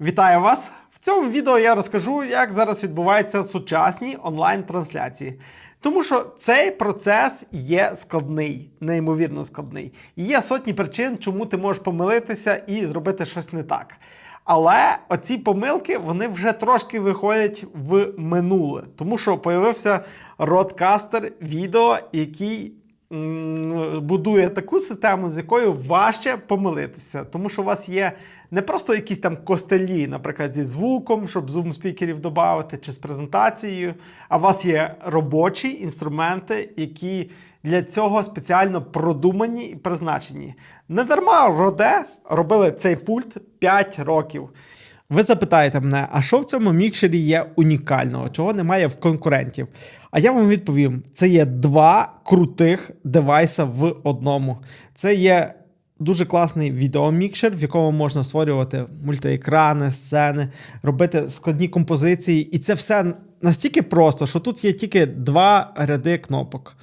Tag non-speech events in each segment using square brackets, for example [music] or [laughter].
Вітаю вас! В цьому відео я розкажу, як зараз відбуваються сучасні онлайн-трансляції. Тому що цей процес є складний, неймовірно складний. І є сотні причин, чому ти можеш помилитися і зробити щось не так. Але оці помилки вони вже трошки виходять в минуле, тому що появився родкастер відео, який будує таку систему, з якою важче помилитися, тому що у вас є не просто якісь там костелі, наприклад, зі звуком, щоб зум спікерів додати, чи з презентацією, а у вас є робочі інструменти, які для цього спеціально продумані і призначені. Не дарма Роде робили цей пульт 5 років. Ви запитаєте мене, а що в цьому мікшері є унікального, чого немає в конкурентів? А я вам відповім: це є два крутих девайса в одному. Це є дуже класний відеомікшер, в якому можна створювати мультиекрани, сцени, робити складні композиції. І це все настільки просто, що тут є тільки два ряди кнопок.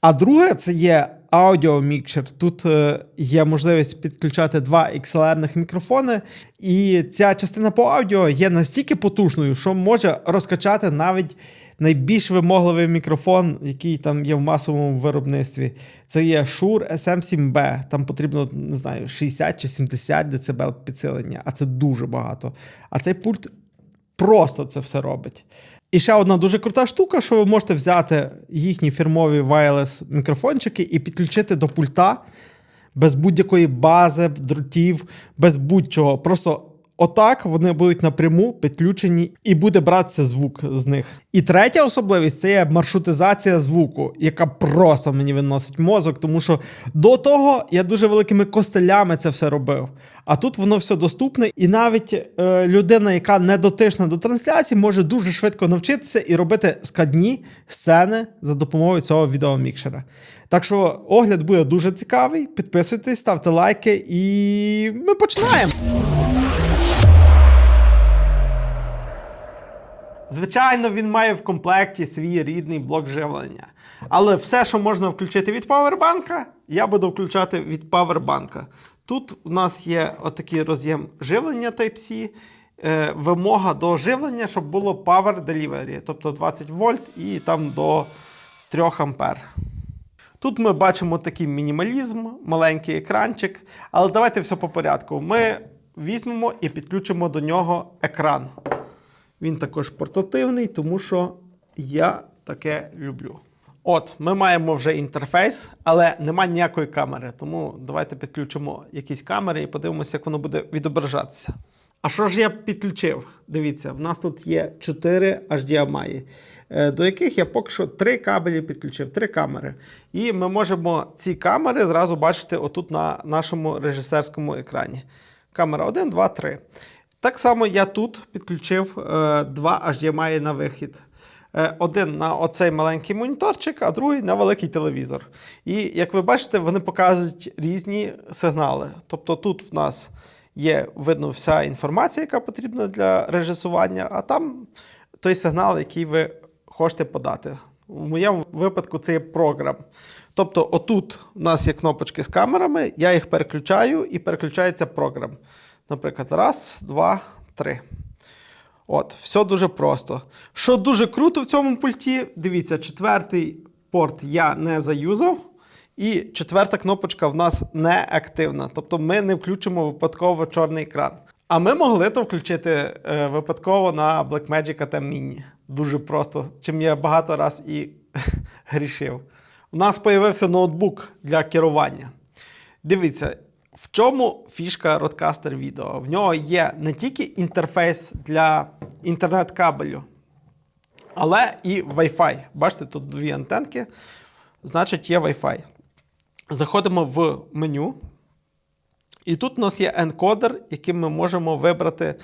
А друге, це є аудіомікшер. Тут е, є можливість підключати два XLR-них мікрофони, і ця частина по аудіо є настільки потужною, що може розкачати навіть найбільш вимогливий мікрофон, який там є в масовому виробництві. Це є Shure SM7B. Там потрібно не знаю 60 чи 70 дБ підсилення, а це дуже багато. А цей пульт просто це все робить. І ще одна дуже крута штука, що ви можете взяти їхні фірмові wireless мікрофончики і підключити до пульта без будь-якої бази, дротів, без будь-чого. Просто отак вони будуть напряму підключені і буде братися звук з них. І третя особливість це є маршрутизація звуку, яка просто мені виносить мозок, тому що до того я дуже великими костелями це все робив. А тут воно все доступне, і навіть е, людина, яка не дотична до трансляції, може дуже швидко навчитися і робити складні сцени за допомогою цього відеомікшера. Так що огляд буде дуже цікавий. Підписуйтесь, ставте лайки, і ми починаємо. Звичайно, він має в комплекті свій рідний блок живлення. Але все, що можна включити від павербанка, я буду включати від павербанка. Тут у нас є отакий роз'єм живлення Type-C, е, вимога до живлення, щоб було Power Delivery, тобто 20 вольт і там до 3 ампер. Тут ми бачимо такий мінімалізм, маленький екранчик. Але давайте все по порядку. Ми візьмемо і підключимо до нього екран. Він також портативний, тому що я таке люблю. От, ми маємо вже інтерфейс, але немає ніякої камери. Тому давайте підключимо якісь камери і подивимося, як воно буде відображатися. А що ж я підключив? Дивіться, в нас тут є 4 HDMI, е, до яких я поки що 3 кабелі підключив, 3 камери. І ми можемо ці камери зразу бачити отут на нашому режисерському екрані. Камера 1, 2, 3. Так само я тут підключив е, два HDMI на вихід. Е, один на оцей маленький моніторчик, а другий на великий телевізор. І як ви бачите, вони показують різні сигнали. Тобто тут в нас є видно вся інформація, яка потрібна для режисування, а там той сигнал, який ви хочете подати. В моєму випадку це є програм. Тобто, отут у нас є кнопочки з камерами, я їх переключаю і переключається програм. Наприклад, раз, два, три. От, все дуже просто. Що дуже круто в цьому пульті, дивіться, четвертий порт я не заюзав, і четверта кнопочка в нас не активна. Тобто ми не включимо випадково чорний екран. А ми могли то включити е, випадково на Blackmagic ATEM Mini. Дуже просто, чим я багато раз і [laughs] грішив. У нас з'явився ноутбук для керування. Дивіться, в чому фішка Rodecaster відео? В нього є не тільки інтерфейс для інтернет-кабелю, але і Wi-Fi. Бачите, тут дві антенки, значить, є Wi-Fi. Заходимо в меню. І тут у нас є енкодер, яким ми можемо вибрати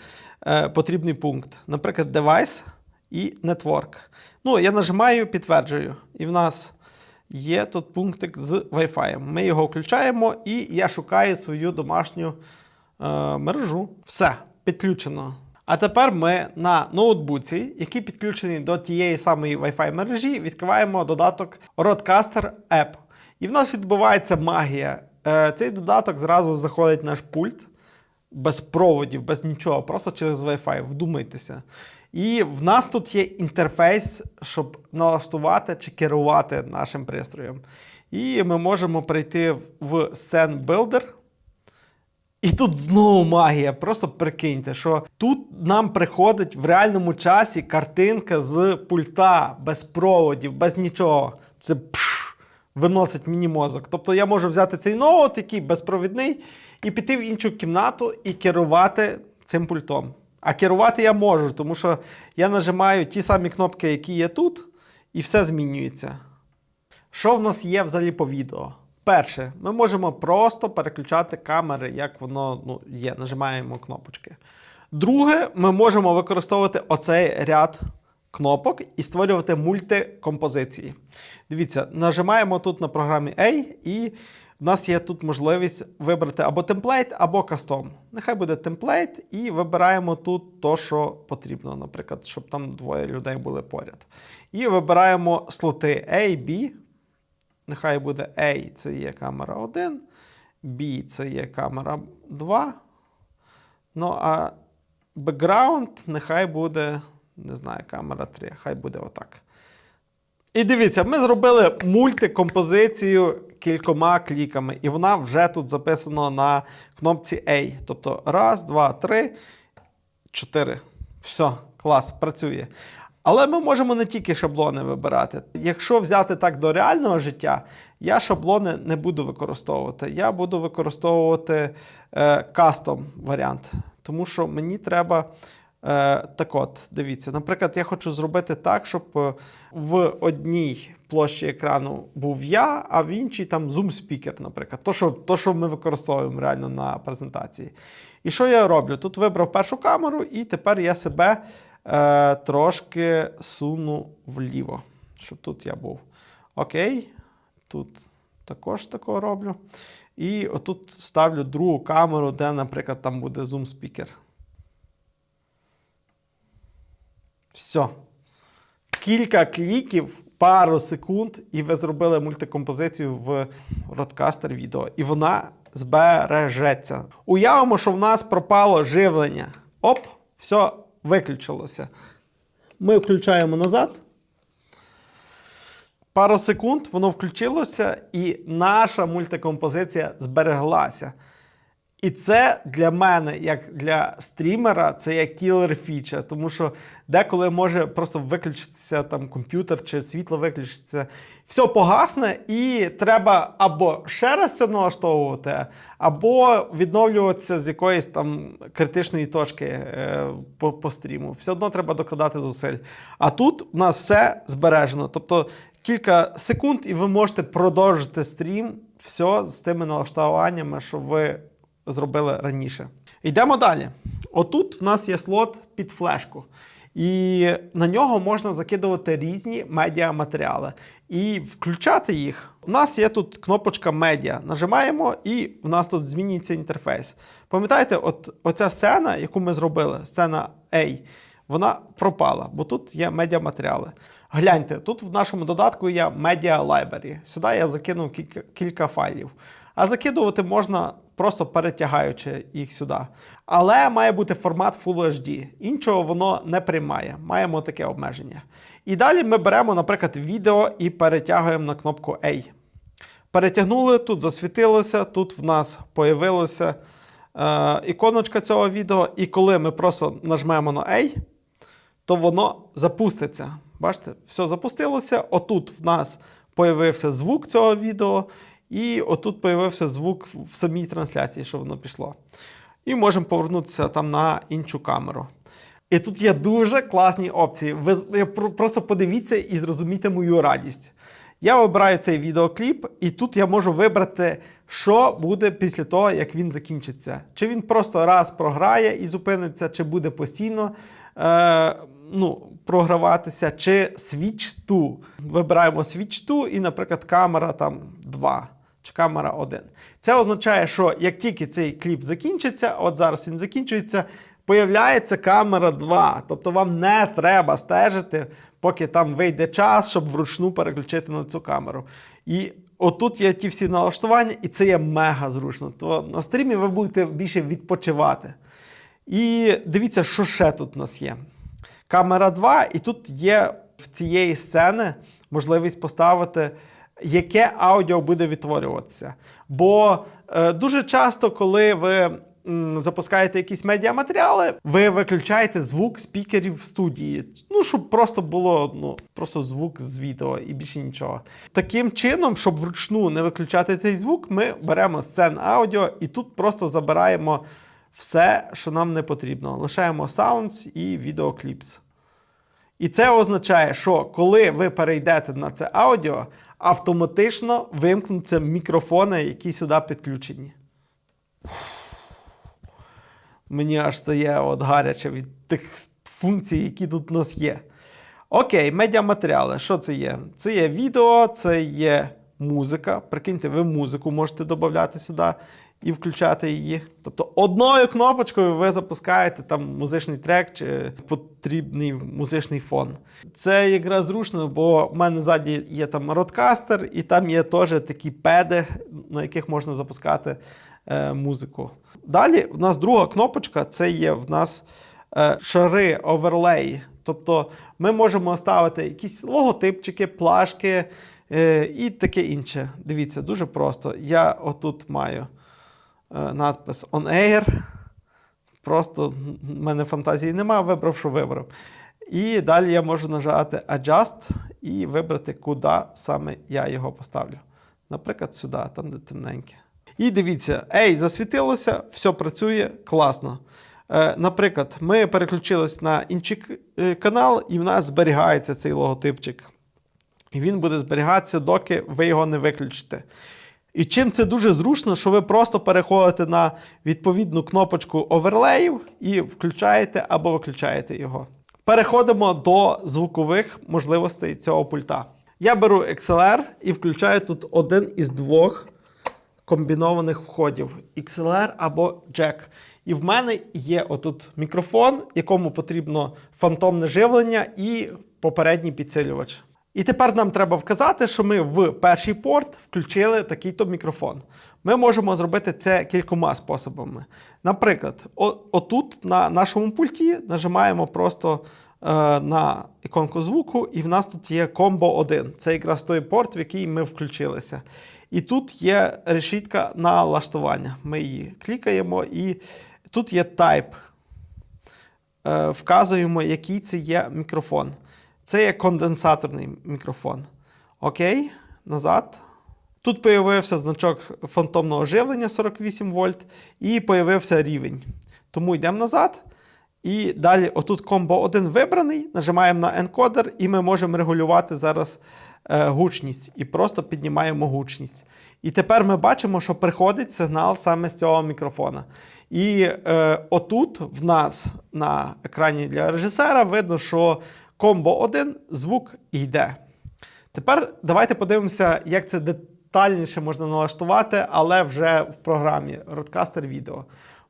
е, потрібний пункт. Наприклад, Device і Network. Ну, я нажимаю, підтверджую. І в нас є тут пунктик з Wi-Fi. Ми його включаємо, і я шукаю свою домашню е, мережу. Все, підключено. А тепер ми на ноутбуці, який підключений до тієї самої Wi-Fi мережі, відкриваємо додаток Rodecaster App. І в нас відбувається магія. Е, Цей додаток зразу знаходить наш пульт. без проводів, без нічого, просто через Wi-Fi. Вдумайтеся. І в нас тут є інтерфейс, щоб налаштувати чи керувати нашим пристроєм. І ми можемо прийти в- Scene Builder. І тут знову магія. Просто прикиньте, що тут нам приходить в реальному часі картинка з пульта, без проводів, без нічого. Це пш, виносить мені мозок. Тобто я можу взяти цей ноут, який безпровідний, і піти в іншу кімнату і керувати цим пультом. А керувати я можу, тому що я нажимаю ті самі кнопки, які є тут, і все змінюється. Що в нас є взагалі по відео? Перше, ми можемо просто переключати камери, як воно ну, є. Нажимаємо кнопочки. Друге, ми можемо використовувати оцей ряд кнопок і створювати мультикомпозиції. Дивіться, нажимаємо тут на програмі A, і в нас є тут можливість вибрати або темплейт, або кастом. Нехай буде темплейт, і вибираємо тут то, що потрібно, наприклад, щоб там двоє людей були поряд. І вибираємо слоти A, B. Нехай буде A це є камера 1, B це є камера 2. Ну а background нехай буде, не знаю, камера 3, хай буде отак. І дивіться, ми зробили мультикомпозицію кількома кліками, і вона вже тут записана на кнопці A. Тобто раз, два, три, чотири. Все, клас, працює. Але ми можемо не тільки шаблони вибирати. Якщо взяти так до реального життя, я шаблони не буду використовувати. Я буду використовувати е, кастом варіант. Тому що мені треба. Е, так от, дивіться, наприклад, я хочу зробити так, щоб е, в одній площі екрану був я, а в іншій там зум-спікер, наприклад. То що, то, що ми використовуємо реально на презентації. І що я роблю? Тут вибрав першу камеру, і тепер я себе е, трошки суну вліво, щоб тут я був. Окей, тут також такого роблю. І отут ставлю другу камеру, де, наприклад, там буде зум-спікер. Все. Кілька кліків, пару секунд, і ви зробили мультикомпозицію в Rodecaster відео. І вона збережеться. Уявимо, що в нас пропало живлення. Оп, все виключилося. Ми включаємо назад. Пару секунд воно включилося, і наша мультикомпозиція збереглася. І це для мене, як для стрімера, це як кілер фіча, тому що деколи може просто виключитися там комп'ютер чи світло виключиться, все погасне, і треба або ще раз це налаштовувати, або відновлюватися з якоїсь там критичної точки е, по, по стріму. Все одно треба докладати зусиль. А тут у нас все збережено. Тобто кілька секунд, і ви можете продовжити стрім все з тими налаштуваннями, що ви зробили раніше. Йдемо далі. Отут в нас є слот під флешку. І на нього можна закидувати різні медіаматеріали і включати їх. У нас є тут кнопочка медіа. Нажимаємо, і в нас тут змінюється інтерфейс. Пам'ятаєте, от оця сцена, яку ми зробили, сцена A, вона пропала, бо тут є медіаматеріали. Гляньте, тут в нашому додатку є Media Library. Сюди я закинув кілька файлів. А закидувати можна просто перетягаючи їх сюди. Але має бути формат Full HD. Іншого воно не приймає. Маємо таке обмеження. І далі ми беремо, наприклад, відео і перетягуємо на кнопку A. Перетягнули, тут засвітилося, тут в нас появилася е, іконочка цього відео. І коли ми просто нажмемо на A, то воно запуститься. Бачите, все запустилося. Отут в нас появився звук цього відео, і отут появився звук в самій трансляції, що воно пішло. І можемо повернутися там на іншу камеру. І тут є дуже класні опції. Ви просто подивіться і зрозумійте мою радість. Я вибираю цей відеокліп, і тут я можу вибрати, що буде після того, як він закінчиться. Чи він просто раз програє і зупиниться, чи буде постійно е, ну, програватися, чи Switch to. Вибираємо Switch to і, наприклад, камера там 2 чи камера 1. Це означає, що як тільки цей кліп закінчиться, от зараз він закінчується, появляється камера 2. Тобто вам не треба стежити, поки там вийде час, щоб вручну переключити на цю камеру. І отут є ті всі налаштування, і це є мега зручно. То на стрімі ви будете більше відпочивати. І дивіться, що ще тут у нас є. Камера 2, і тут є в цієї сцени можливість поставити, яке аудіо буде відтворюватися. Бо е, дуже часто, коли ви м, запускаєте якісь медіаматеріали, ви виключаєте звук спікерів в студії. Ну, щоб просто було ну, просто звук з відео і більше нічого. Таким чином, щоб вручну не виключати цей звук, ми беремо сцен аудіо і тут просто забираємо все, що нам не потрібно. Лишаємо sounds і відеокліпс. І це означає, що коли ви перейдете на це аудіо, автоматично вимкнуться мікрофони, які сюди підключені. Мені аж стає от гаряче від тих функцій, які тут у нас є. Окей, медіаматеріали. Що це є? Це є відео, це є музика. Прикиньте, ви музику можете додати сюди і включати її. Тобто одною кнопочкою ви запускаєте там музичний трек чи потрібний музичний фон. Це якраз зручно, бо в мене ззаді є там родкастер, і там є теж такі педи, на яких можна запускати е, музику. Далі в нас друга кнопочка це є в нас е, шари оверлеї. Тобто ми можемо ставити якісь логотипчики, плашки е, і таке інше. Дивіться, дуже просто. Я отут маю надпис On Air. Просто в мене фантазії немає, вибрав, що вибрав. І далі я можу нажати Adjust і вибрати, куди саме я його поставлю. Наприклад, сюди, там, де темненьке. І дивіться, ей, засвітилося, все працює класно. Е, наприклад, ми переключились на інший е, канал, і в нас зберігається цей логотипчик. І він буде зберігатися, доки ви його не виключите. І чим це дуже зручно, що ви просто переходите на відповідну кнопочку оверлеїв і включаєте або виключаєте його. Переходимо до звукових можливостей цього пульта. Я беру XLR і включаю тут один із двох комбінованих входів XLR або Jack. І в мене є отут мікрофон, якому потрібно фантомне живлення і попередній підсилювач. І тепер нам треба вказати, що ми в перший порт включили такий-то мікрофон. Ми можемо зробити це кількома способами. Наприклад, отут на нашому пульті нажимаємо просто е, на іконку звуку, і в нас тут є комбо 1. Це якраз той порт, в який ми включилися. І тут є решітка налаштування. Ми її клікаємо, і тут є type. Е, Вказуємо, який це є мікрофон. Це є конденсаторний мікрофон. Окей, назад. Тут появився значок фантомного живлення 48 вольт, і появився рівень. Тому йдемо назад. І далі, отут комбо 1 вибраний, нажимаємо на енкодер, і ми можемо регулювати зараз е, гучність і просто піднімаємо гучність. І тепер ми бачимо, що приходить сигнал саме з цього мікрофона. І е, отут в нас на екрані для режисера видно, що комбо 1 звук йде. Тепер давайте подивимося, як це детальніше можна налаштувати, але вже в програмі Roadcaster Video.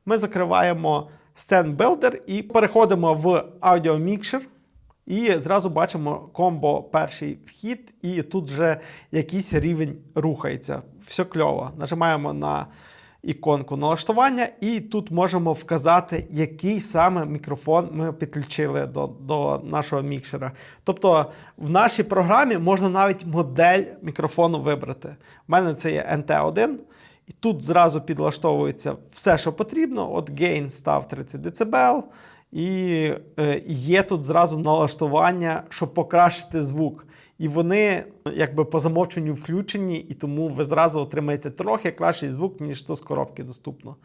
Ми закриваємо Scene Builder і переходимо в Audio Mixer. І зразу бачимо комбо перший вхід, і тут вже якийсь рівень рухається. Все кльово. Нажимаємо на іконку налаштування, і тут можемо вказати, який саме мікрофон ми підключили до, до нашого мікшера. Тобто в нашій програмі можна навіть модель мікрофону вибрати. У мене це є NT1. І тут зразу підлаштовується все, що потрібно. От gain став 30 дБ. І е, є тут зразу налаштування, щоб покращити звук. І вони якби по замовченню включені, і тому ви зразу отримаєте трохи кращий звук, ніж то з коробки доступно.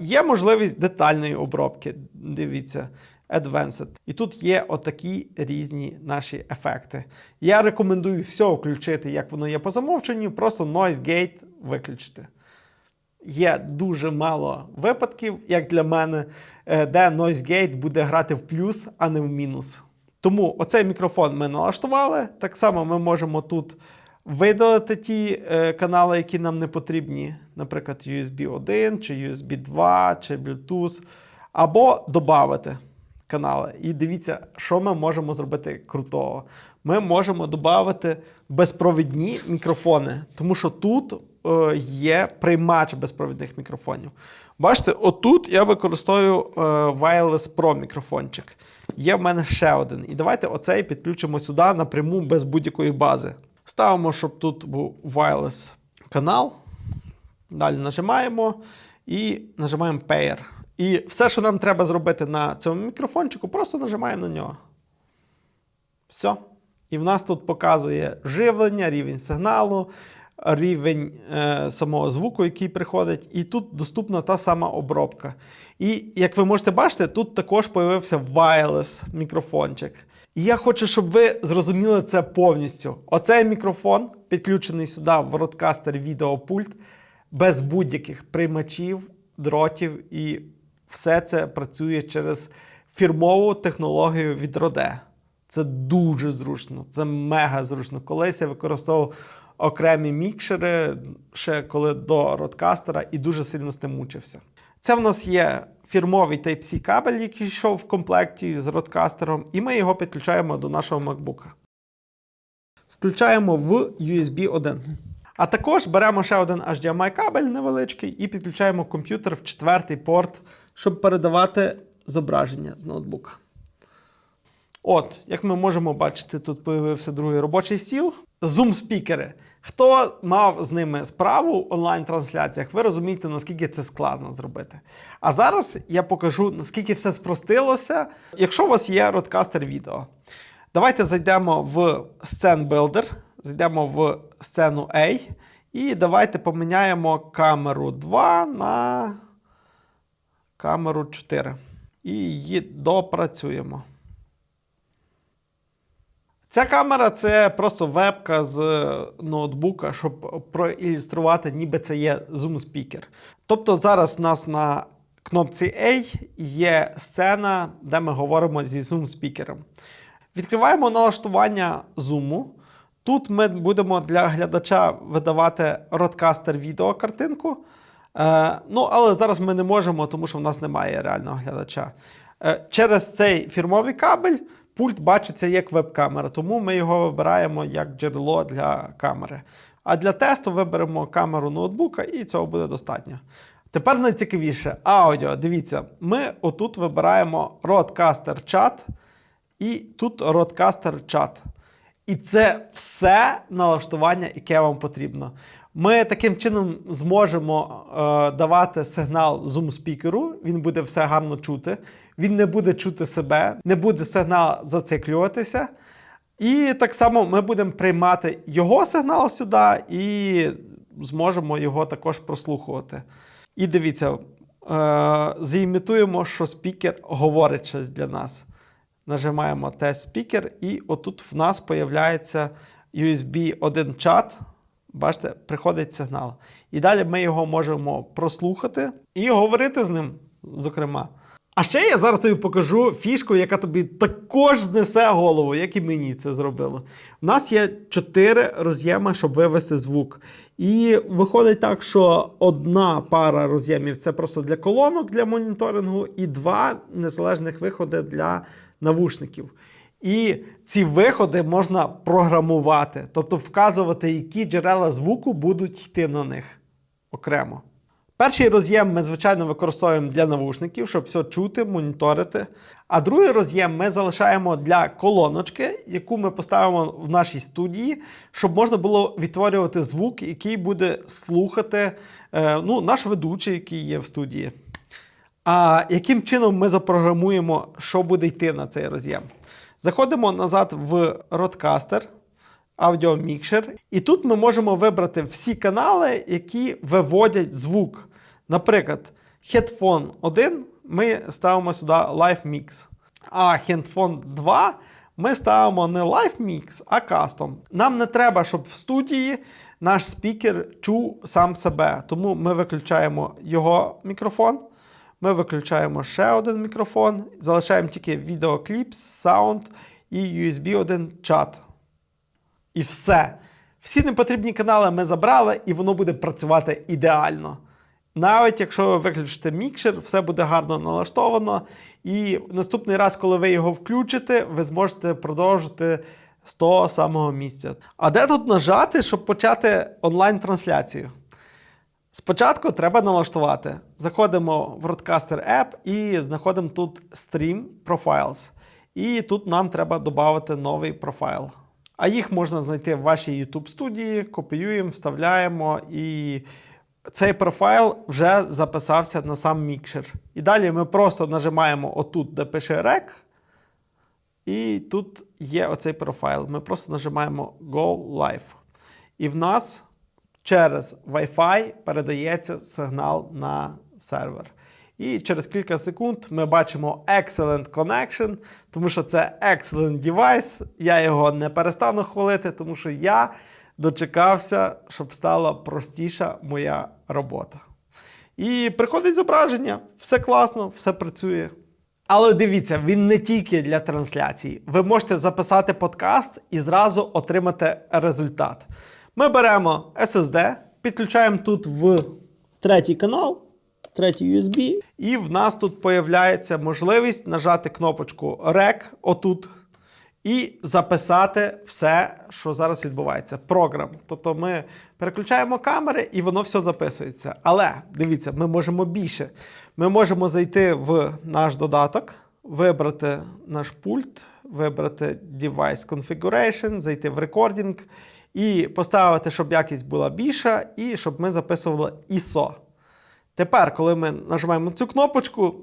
Є можливість детальної обробки. Дивіться, Advanced. І тут є отакі різні наші ефекти. Я рекомендую все включити, як воно є по замовченню, просто Noise Gate виключити. Є дуже мало випадків, як для мене, е, де Noise Gate буде грати в плюс, а не в мінус. Тому оцей мікрофон ми налаштували. Так само ми можемо тут видалити ті е, канали, які нам не потрібні, наприклад, USB 1, чи USB 2, чи Bluetooth, або додати. канали. І дивіться, що ми можемо зробити крутого. Ми можемо додати безпровідні мікрофони, тому що тут є приймач безпровідних мікрофонів. Бачите, отут я використовую е, Wireless Pro мікрофончик. Є в мене ще один. І давайте оцей підключимо сюди напряму без будь-якої бази. Ставимо, щоб тут був wireless канал. Далі нажимаємо і нажимаємо Pair. І все, що нам треба зробити на цьому мікрофончику, просто нажимаємо на нього. Все. І в нас тут показує живлення, рівень сигналу, рівень е, самого звуку, який приходить. І тут доступна та сама обробка. І як ви можете бачити, тут також появився wireless мікрофончик. І я хочу, щоб ви зрозуміли це повністю. Оцей мікрофон, підключений сюди в Rodecaster відеопульт, без будь-яких приймачів, дротів, і все це працює через фірмову технологію від Rode. Це дуже зручно, це мега зручно. Колись я використовував окремі мікшери, ще коли до родкастера, і дуже сильно з тим мучився. Це в нас є фірмовий Type-C кабель, який йшов в комплекті з родкастером, і ми його підключаємо до нашого MacBook. Включаємо в USB 1. А також беремо ще один HDMI кабель невеличкий і підключаємо комп'ютер в четвертий порт, щоб передавати зображення з ноутбука. От, як ми можемо бачити, тут появився другий робочий стіл. Зум-спікери. Хто мав з ними справу в онлайн-трансляціях, ви розумієте, наскільки це складно зробити. А зараз я покажу, наскільки все спростилося, якщо у вас є родкастер відео. Давайте зайдемо в Scene Builder, зайдемо в сцену A, і давайте поміняємо камеру 2 на камеру 4. І її допрацюємо. Ця камера це просто вебка з ноутбука, щоб проілюструвати, ніби це є зум-спікер. Тобто зараз у нас на кнопці A є сцена, де ми говоримо зі зум-спікером. Відкриваємо налаштування зуму. Тут ми будемо для глядача видавати родкастер відеокартинку. Е, ну, але зараз ми не можемо, тому що в нас немає реального глядача. Е, через цей фірмовий кабель пульт бачиться як веб-камера, тому ми його вибираємо як джерело для камери. А для тесту виберемо камеру ноутбука, і цього буде достатньо. Тепер найцікавіше аудіо. Дивіться, ми отут вибираємо Rodecaster чат, і тут Rodecaster чат. І це все налаштування, яке вам потрібно. Ми таким чином зможемо е, давати сигнал зум-спікеру, він буде все гарно чути, він не буде чути себе, не буде сигнал зациклюватися. І так само ми будемо приймати його сигнал сюди і зможемо його також прослухувати. І дивіться, е, заімітуємо, що спікер говорить щось для нас. Нажимаємо тест спікер, і отут в нас появляється USB 1 чат. Бачите, приходить сигнал. І далі ми його можемо прослухати і говорити з ним, зокрема. А ще я зараз тобі покажу фішку, яка тобі також знесе голову, як і мені це зробило. У нас є чотири роз'єми, щоб вивести звук. І виходить так, що одна пара роз'ємів це просто для колонок для моніторингу, і два незалежних виходи для навушників. І ці виходи можна програмувати, тобто вказувати, які джерела звуку будуть йти на них окремо. Перший роз'єм ми, звичайно, використовуємо для навушників, щоб все чути, моніторити. А другий роз'єм ми залишаємо для колоночки, яку ми поставимо в нашій студії, щоб можна було відтворювати звук, який буде слухати е, ну, наш ведучий, який є в студії. А яким чином ми запрограмуємо, що буде йти на цей роз'єм? Заходимо назад в Rodecaster, аудіомікшер, і тут ми можемо вибрати всі канали, які виводять звук. Наприклад, Headphone 1 ми ставимо сюди Live Mix. А Headphone 2 ми ставимо не Live Mix, а Custom. Нам не треба, щоб в студії наш спікер чув сам себе. Тому ми виключаємо його мікрофон. Ми виключаємо ще один мікрофон, залишаємо тільки відеокліп, саунд і USB 1 чат. І все. Всі непотрібні канали ми забрали, і воно буде працювати ідеально. Навіть якщо ви виключите мікшер, все буде гарно налаштовано. І наступний раз, коли ви його включите, ви зможете продовжити з того самого місця. А де тут нажати, щоб почати онлайн-трансляцію? Спочатку треба налаштувати. Заходимо в Roadcaster App і знаходимо тут Stream Profiles. І тут нам треба додати новий профайл. А їх можна знайти в вашій YouTube студії, копіюємо, вставляємо, і цей профайл вже записався на сам мікшер. І далі ми просто нажимаємо отут, де пише REC, і тут є оцей профайл. Ми просто нажимаємо Go Live. І в нас через Wi-Fi передається сигнал на сервер. І через кілька секунд ми бачимо Excellent Connection, тому що це excellent device. Я його не перестану хвалити, тому що я дочекався, щоб стала простіша моя робота. І приходить зображення, все класно, все працює. Але дивіться, він не тільки для трансляції. Ви можете записати подкаст і зразу отримати результат. Ми беремо SSD, підключаємо тут в третій канал, третій USB, і в нас тут появляється можливість нажати кнопочку REC отут. І записати все, що зараз відбувається. Програм. Тобто ми переключаємо камери і воно все записується. Але дивіться, ми можемо більше. Ми можемо зайти в наш додаток, вибрати наш пульт, вибрати Device Configuration, зайти в Recording і поставити, щоб якість була більша, і щоб ми записували ISO. Тепер, коли ми нажимаємо цю кнопочку,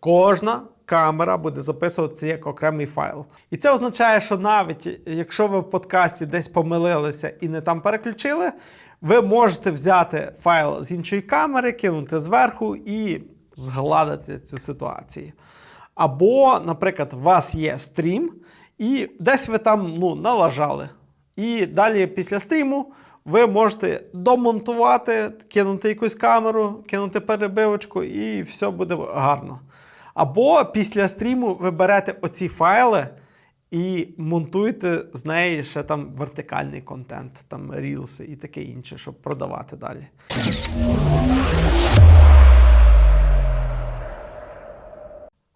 кожна камера буде записуватися як окремий файл. І це означає, що навіть якщо ви в подкасті десь помилилися і не там переключили, ви можете взяти файл з іншої камери, кинути зверху і згладити цю ситуацію. Або, наприклад, у вас є стрім, і десь ви там ну, налажали. І далі після стріму ви можете домонтувати, кинути якусь камеру, кинути перебивочку, і все буде гарно. Або після стріму ви берете оці файли і монтуєте з неї ще там вертикальний контент, там рілси і таке інше, щоб продавати далі.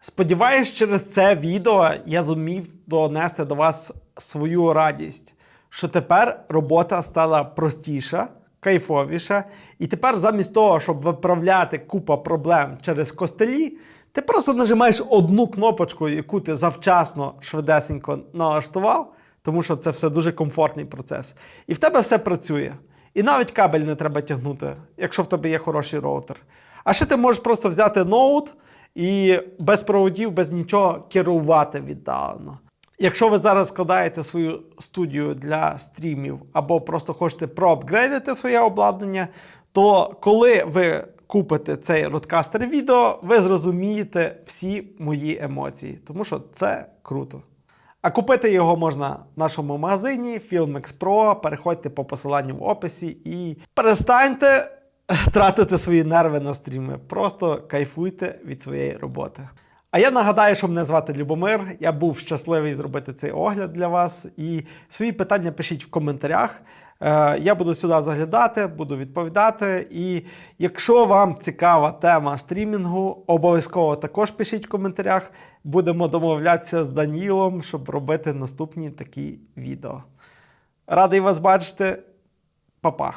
Сподіваюсь, через це відео я зумів донести до вас свою радість, що тепер робота стала простіша, кайфовіша, і тепер замість того, щоб виправляти купа проблем через костелі, ти просто нажимаєш одну кнопочку, яку ти завчасно швидесенько налаштував, тому що це все дуже комфортний процес. І в тебе все працює. І навіть кабель не треба тягнути, якщо в тебе є хороший роутер. А ще ти можеш просто взяти ноут і без проводів, без нічого керувати віддалено. Якщо ви зараз складаєте свою студію для стрімів або просто хочете проапгрейдити своє обладнання, то коли ви купите цей родкастер відео, ви зрозумієте всі мої емоції, тому що це круто. А купити його можна в нашому магазині Filmex Pro. Переходьте по посиланню в описі і перестаньте [laughs] тратити свої нерви на стріми. Просто кайфуйте від своєї роботи. А я нагадаю, що мене звати Любомир. Я був щасливий зробити цей огляд для вас. І свої питання пишіть в коментарях. Е, Я буду сюди заглядати, буду відповідати. І якщо вам цікава тема стрімінгу, обов'язково також пишіть в коментарях. Будемо домовлятися з Данілом, щоб робити наступні такі відео. Радий вас бачити. Па-па!